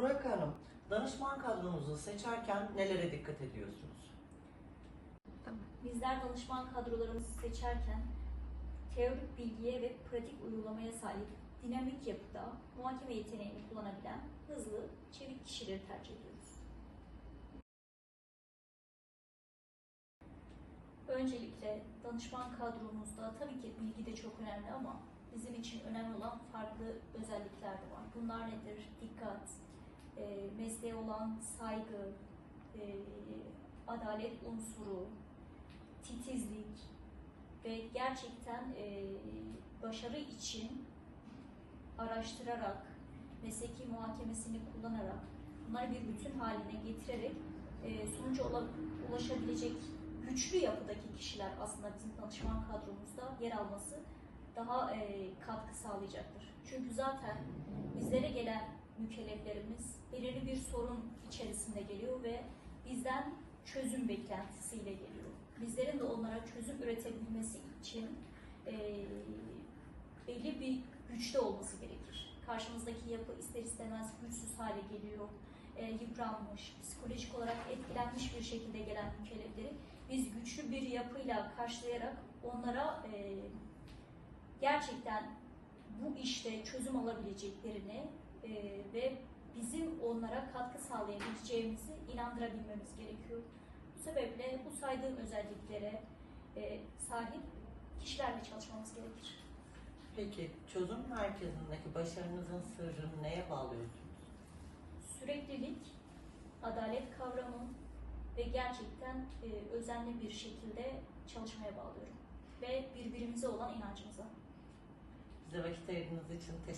Burak Hanım, danışman kadronuzu seçerken nelere dikkat ediyorsunuz? Bizler danışman kadrolarımızı seçerken teorik bilgiye ve pratik uygulamaya sahip dinamik yapıda muhakeme yeteneğini kullanabilen hızlı, çevik kişileri tercih ediyoruz. Öncelikle danışman kadromuzda tabii ki bilgi de çok önemli ama bizim için önemli olan farklı özellikler de var. Bunlar nedir? Dikkat, e, mesleğe olan saygı, e, adalet unsuru, titizlik ve gerçekten e, başarı için araştırarak, mesleki muhakemesini kullanarak, bunları bir bütün haline getirerek e, sonuca ula- ulaşabilecek güçlü yapıdaki kişiler aslında bizim danışman kadromuzda yer alması daha e, katkı sağlayacaktır. Çünkü zaten bizlere gelen mükelleflerimiz belirli bir sorun içerisinde geliyor ve bizden çözüm beklentisiyle geliyor. Bizlerin de onlara çözüm üretebilmesi için e, belli bir güçte olması gerekir. Karşımızdaki yapı ister istemez güçsüz hale geliyor, e, yıpranmış, psikolojik olarak etkilenmiş bir şekilde gelen mükellefleri biz güçlü bir yapıyla karşılayarak onlara e, gerçekten bu işte çözüm alabileceklerini e, ve bizim onlara katkı sağlayabileceğimizi inandırabilmemiz gerekiyor. Bu sebeple bu saydığım özelliklere e, sahip kişilerle çalışmamız gerekir. Peki çözüm merkezindeki başarınızın sırrını neye bağlıyorsunuz? Süreklilik, adalet kavramı ve gerçekten e, özenli bir şekilde çalışmaya bağlıyorum. Ve birbirimize olan inancımıza. Bize vakit ayırdığınız için teşekkür